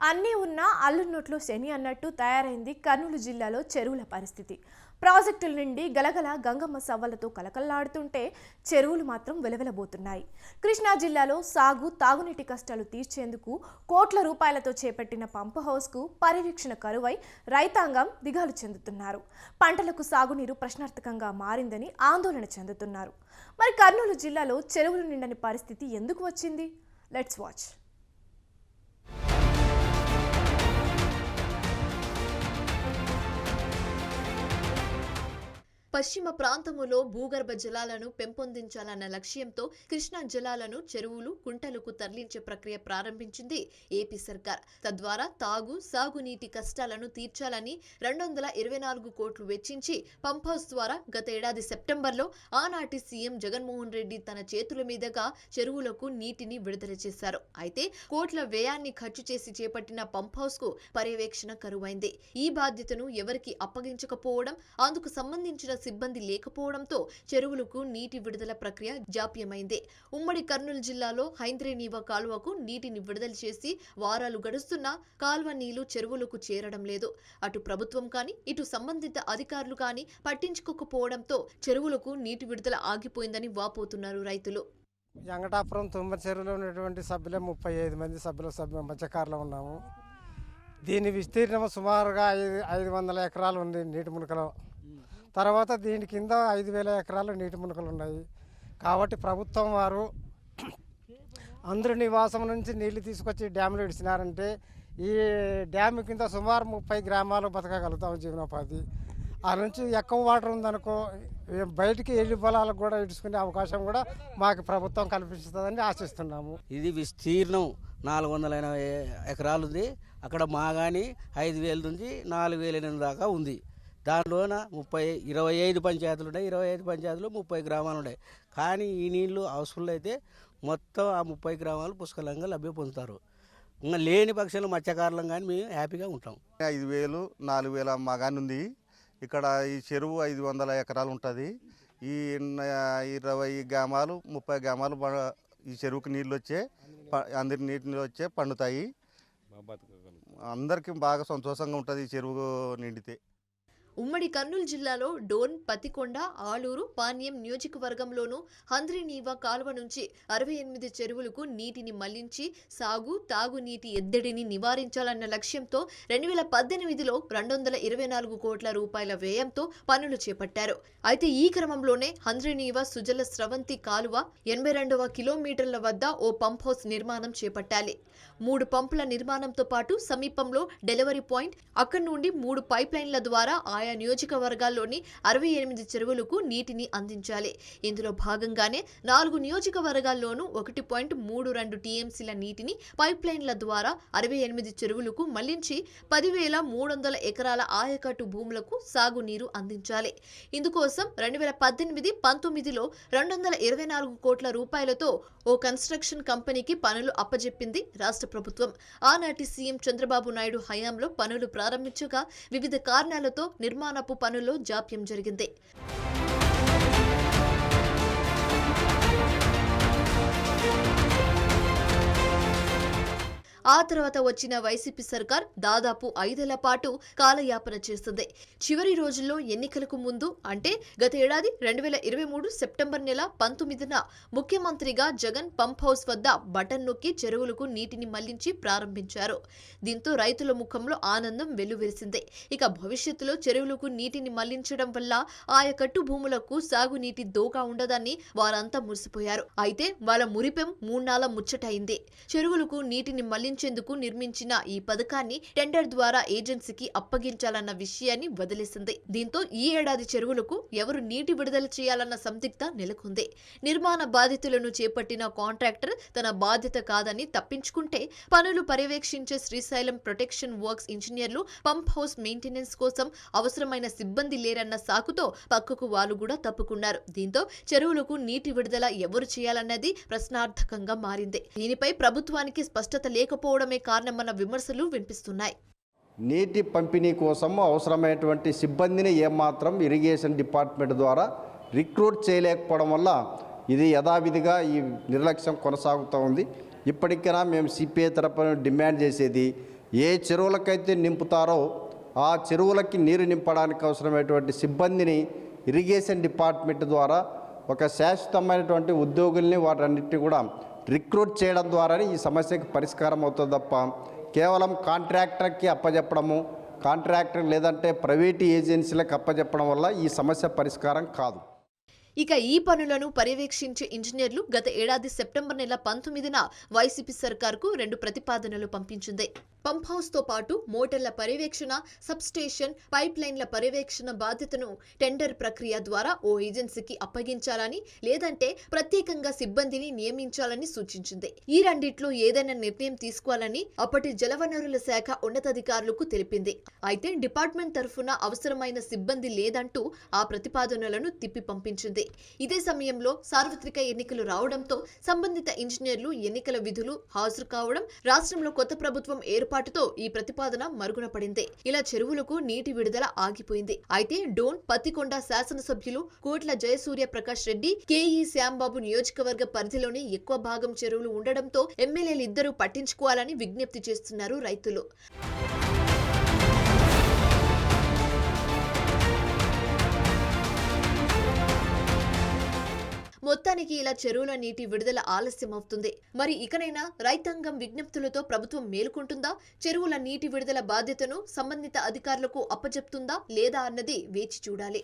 అన్నీ ఉన్నా అల్లున్నట్లు శని అన్నట్టు తయారైంది కర్నూలు జిల్లాలో చెరువుల పరిస్థితి. ప్రాజెక్టుల నుండి గలగల గంగమ్మ సవ్వలతో కలకల్లాడుతుంటే చెరువులు మాత్రం వెలవెలబోతున్నాయి. కృష్ణా జిల్లాలో సాగు తాగునీటి కష్టాలు తీర్చేందుకు కోట్ల రూపాయలతో చేపట్టిన పంపు హౌస్కు పర్యవేక్షణ కరువై రైతాంగం దిగాలు చెందుతున్నారు. పంటలకు సాగునీరు ప్రశ్నార్థకంగా మారిందని ఆందోళన చెందుతున్నారు. మరి కర్నూలు జిల్లాలో చెరువులు నిండని పరిస్థితి ఎందుకు వచ్చింది? Let's watch. పశ్చిమ ప్రాంతములో భూగర్భ జలాలను పెంపొందించాలన్న లక్ష్యంతో కృష్ణా జలాలను చెరువులు కుంటలకు తరలించే ప్రక్రియ ప్రారంభించింది ఏపీ సర్కార్. తద్వారా తాగు సాగునీటి కష్టాలను తీర్చాలని రెండు వందల ఇరవై నాలుగు కోట్లు వెచ్చించి పంప్ హౌస్ ద్వారా గత ఏడాది సెప్టెంబర్లో ఆనాటి సీఎం జగన్మోహన్ రెడ్డి తన చేతుల మీదుగా చెరువులకు నీటిని విడుదల చేశారు. అయితే కోట్ల వ్యయాన్ని ఖర్చు చేసి చేపట్టిన పంప్ హౌస్కు పర్యవేక్షణ కరువైంది. ఈ బాధ్యతను ఎవరికి అప్పగించకపోవడం అందుకు సంబంధించిన సిబ్బంది లేకపోవడంతో చెరువులకు నీటి విడుదల ప్రక్రియ జాప్యమైంది. ఉమ్మడి కర్నూలు జిల్లాలో హైంద్రేనీవా కాలువకు నీటిని విడుదల చేసి వారాలు గడుస్తున్నా కాల్వ నీళ్ళు చెరువులకు చేరడం లేదు. అటు ప్రభుత్వం కానీ ఇటు సంబంధిత అధికారులు కానీ పట్టించుకోకపోవడంతో చెరువులకు నీటి విడుదల ఆగిపోయిందని వాపోతున్నారు రైతులు. వెంకటాపురం తుమ్మ చెరువులో ఉన్నటువంటి సభ్యులే ముప్పై ఐదు మంది సభ్యుల సభ్యు మధ్యకారులో ఉన్నాము. దీని విస్తీర్ణం సుమారుగా ఐదు ఐదు వందల ఎకరాలు ఉంది నీటి మునకలో. తర్వాత దీని కింద ఐదు వేల ఎకరాలు నీటి మునకలు ఉన్నాయి. కాబట్టి ప్రభుత్వం వారు అందరి నివాసం నుంచి నీళ్ళు తీసుకొచ్చి డ్యాములు ఇడిచినారంటే ఈ డ్యామ్ కింద సుమారు ముప్పై గ్రామాలు బతకగలుగుతాం జీవనోపాధి. ఆ నుంచి ఎక్కువ వాటర్ ఉందనుకో బయటికి వెళ్ళి పొలాలకు కూడా ఇడుచుకునే అవకాశం కూడా మాకు ప్రభుత్వం కల్పిస్తుందని ఆశిస్తున్నాము. ఇది విస్తీర్ణం నాలుగు వందల ఎనభై ఎకరాలు ఉంది అక్కడ మాగాని ఐదు వేల నుంచి నాలుగు వేల ఎనిమిది దాకా ఉంది. దానిలోన ముప్పై ఇరవై ఐదు పంచాయతీలు ఉన్నాయి. ఇరవై ఐదు పంచాయతీలు ముప్పై గ్రామాలు ఉన్నాయి. కానీ ఈ నీళ్ళు హౌస్ఫుల్ అయితే మొత్తం ఆ ముప్పై గ్రామాలు పుష్కలంగా లభ్య పొందుతారు. ఇంకా లేని పక్షులు మత్స్యకారులం కానీ మేము హ్యాపీగా ఉంటాం. ఐదు వేలు నాలుగు వేల మగాని ఉంది. ఇక్కడ ఈ చెరువు ఐదు వందల ఎకరాలు ఉంటుంది. ఈ ఇరవై గ్రామాలు ముప్పై గ్రామాలు ఈ చెరువుకి నీళ్ళు వచ్చే అందరి నీళ్ళు వచ్చే పండుతాయి. అందరికీ బాగా సంతోషంగా ఉంటుంది ఈ చెరువు నిండితే. ఉమ్మడి కర్నూలు జిల్లాలో డోన్ పతికొండ ఆలూరు పాణ్యం నియోజకవర్గంలోనూ హంద్రినీవ కాలువ నుంచి అరవై ఎనిమిది చెరువులకు నీటిని మళ్ళించి సాగు తాగునీటి ఎద్దడిని నివారించాలన్న లక్ష్యంతో రెండు వేల పద్దెనిమిదిలో రెండు వందల ఇరవై నాలుగు కోట్ల రూపాయల వ్యయంతో పనులు చేపట్టారు. అయితే ఈ క్రమంలోనే హంద్రినీవ సుజల స్రవంతి కాలువ ఎనభై రెండవ కిలోమీటర్ల వద్ద ఓ పంప్ హౌస్ నిర్మాణం చేపట్టాలి. మూడు పంపుల నిర్మాణంతో పాటు సమీపంలో డెలివరీ పాయింట్ అక్కడి నుండి మూడు పైప్ లైన్ల ద్వారా ఆయా నియోజకవర్గాల్లోని అరవై ఎనిమిది చెరువులకు నీటిని అందించాలి. ఇందులో భాగంగానే నాలుగు నియోజకవర్గాల్లోనూ ఒకటి పాయింట్ మూడు రెండు టీఎంసీల నీటిని పైప్ లైన్ల ద్వారా అరవై ఎనిమిది చెరువులకు మళ్ళించి పదివేల మూడు వందల ఎకరాల ఆయకట్టు భూములకు సాగునీరు అందించాలి. ఇందుకోసం రెండు వేల పద్దెనిమిది పంతొమ్మిదిలో రెండు వందల ఇరవై నాలుగు కోట్ల రూపాయలతో ఓ కన్స్ట్రక్షన్ కంపెనీకి పనులు అప్పజెప్పింది రాష్ట్ర ప్రభుత్వం. ఆనాటి సీఎం చంద్రబాబు నాయుడు హయాంలో పనులు ప్రారంభించగా వివిధ కారణాలతో నిర్మాణపు పనుల్లో జాప్యం జరిగింది. ఆ తర్వాత వచ్చిన వైసీపీ సర్కార్ దాదాపు ఐదేళ్ళ పాటు కాలయాపన చేస్తుంది. చివరి రోజుల్లో ఎన్నికలకు ముందు అంటే గత ఏడాది రెండు వేల ఇరవై మూడు సెప్టెంబర్ నెల పంతొమ్మిదిన ముఖ్యమంత్రిగా జగన్ పంప్ హౌస్ వద్ద బటన్ నొక్కి చెరువులకు నీటిని మళ్ళించి ప్రారంభించారు. దీంతో రైతుల ముఖంలో ఆనందం వెల్లువెరిసింది. ఇక భవిష్యత్తులో చెరువులకు నీటిని మళ్ళించడం వల్ల ఆయకట్టు భూములకు సాగునీటి దోగా ఉండదని వారంతా మురిసిపోయారు. అయితే వాళ్ళ మురిపెం మూన్నాళ్ళ ముచ్చటైంది. చెరువులకు నీటిని అందించేందుకు నిర్మించిన ఈ పథకాన్ని టెండర్ ద్వారా ఏజెన్సీకి అప్పగించాలన్న విషయాన్ని వదిలేసింది. దీంతో ఈ ఏడాది చెరువులకు ఎవరు నీటి విడుదల చేయాలన్న సందిగ్ధ నెలకొంది. నిర్మాణ బాధితులను చేపట్టిన కాంట్రాక్టర్ తన బాధ్యత కాదని తప్పించుకుంటే పనులు పర్యవేక్షించే శ్రీశైలం ప్రొటెక్షన్ వర్క్స్ ఇంజనీర్లు పంప్ హౌస్ మెయింటెనెన్స్ కోసం అవసరమైన సిబ్బంది లేరన్న సాకుతో పక్కకు వాళ్ళు కూడా తప్పుకున్నారు. దీంతో చెరువులకు నీటి విడుదల ఎవరు చేయాలన్నది ప్రశ్నార్థకంగా మారింది. దీనిపై ప్రభుత్వానికి స్పష్టత లేకపోవడమే కారణమన్న విమర్శలు వినిపిస్తున్నాయి. నీటి పంపిణీ కోసం అవసరమైనటువంటి సిబ్బందిని ఏమాత్రం ఇరిగేషన్ డిపార్ట్మెంట్ ద్వారా రిక్రూట్ చేయలేకపోవడం వల్ల ఇది యథావిధిగా ఈ నిర్లక్ష్యం కొనసాగుతూ ఉంది. ఇప్పటికైనా మేము సిపిఐ తరపున డిమాండ్ చేసేది ఏ చెరువులకైతే నింపుతారో ఆ చెరువులకి నీరు నింపడానికి అవసరమైనటువంటి సిబ్బందిని ఇరిగేషన్ డిపార్ట్మెంట్ ద్వారా ఒక శాశ్వతమైనటువంటి ఉద్యోగుల్ని వాటన్నిటిని కూడా రిక్రూట్ చేయడం ద్వారానే ఈ సమస్యకి పరిష్కారం అవుతుంది తప్ప కేవలం కాంట్రాక్టర్కి అప్పజెప్పడము కాంట్రాక్టర్ లేదంటే ప్రైవేటు ఏజెన్సీలకు అప్పజెప్పడం వల్ల ఈ సమస్య పరిష్కారం కాదు. ఇక ఈ పనులను పర్యవేక్షించే ఇంజనీర్లు గత ఏడాది సెప్టెంబర్ నెల పంతొమ్మిదిన వైసీపీ సర్కార్కు రెండు ప్రతిపాదనలు పంపించింది. పంప్ హౌస్తో పాటు మోటార్ల పర్యవేక్షణ సబ్ స్టేషన్ పైప్ లైన్ల పర్యవేక్షణ బాధ్యతను టెండర్ ప్రక్రియ ద్వారా ఓ ఏజెన్సీకి అప్పగించాలని లేదంటే ప్రత్యేకంగా సిబ్బందిని నియమించాలని సూచించింది. ఈ రెండిట్లో ఏదైనా నిర్ణయం తీసుకోవాలని అప్పటి జలవనరుల శాఖ ఉన్నతాధికారులకు తెలిపింది. అయితే డిపార్ట్మెంట్ తరఫున అవసరమైన సిబ్బంది లేదంటూ ఆ ప్రతిపాదనలను తిప్పి పంపించింది. ఇదే సమయంలో సార్వత్రిక ఎన్నికలు రావడంతో సంబంధిత ఇంజనీర్లు ఎన్నికల విధులు హాజరు కావడం రాష్ట్రంలో కొత్త ప్రభుత్వం ఏర్పాటుతో ఈ ప్రతిపాదన మరుగున పడింది. ఇలా చెరువులకు నీటి విడుదల ఆగిపోయింది. అయితే డోన్ పత్తికొండ శాసనసభ్యులు కోట్ల జయసూర్య ప్రకాష్ రెడ్డి కేఈ శ్యాంబాబు నియోజకవర్గ పరిధిలోనే ఎక్కువ భాగం చెరువులు ఉండడంతో ఎమ్మెల్యేలు ఇద్దరూ పట్టించుకోవాలని విజ్ఞప్తి చేస్తున్నారు రైతులు. మొత్తానికి ఇలా చెరువుల నీటి విడుదల ఆలస్యం అవుతుంది మరి ఇకనైనా రైతాంగం విజ్ఞప్తులతో ప్రభుత్వం మేలుకుంటుందా? చెరువుల నీటి విడుదల బాధ్యతను సంబంధిత అధికారులకు అప్పజెప్తుందా లేదా అన్నది వేచి చూడాలి.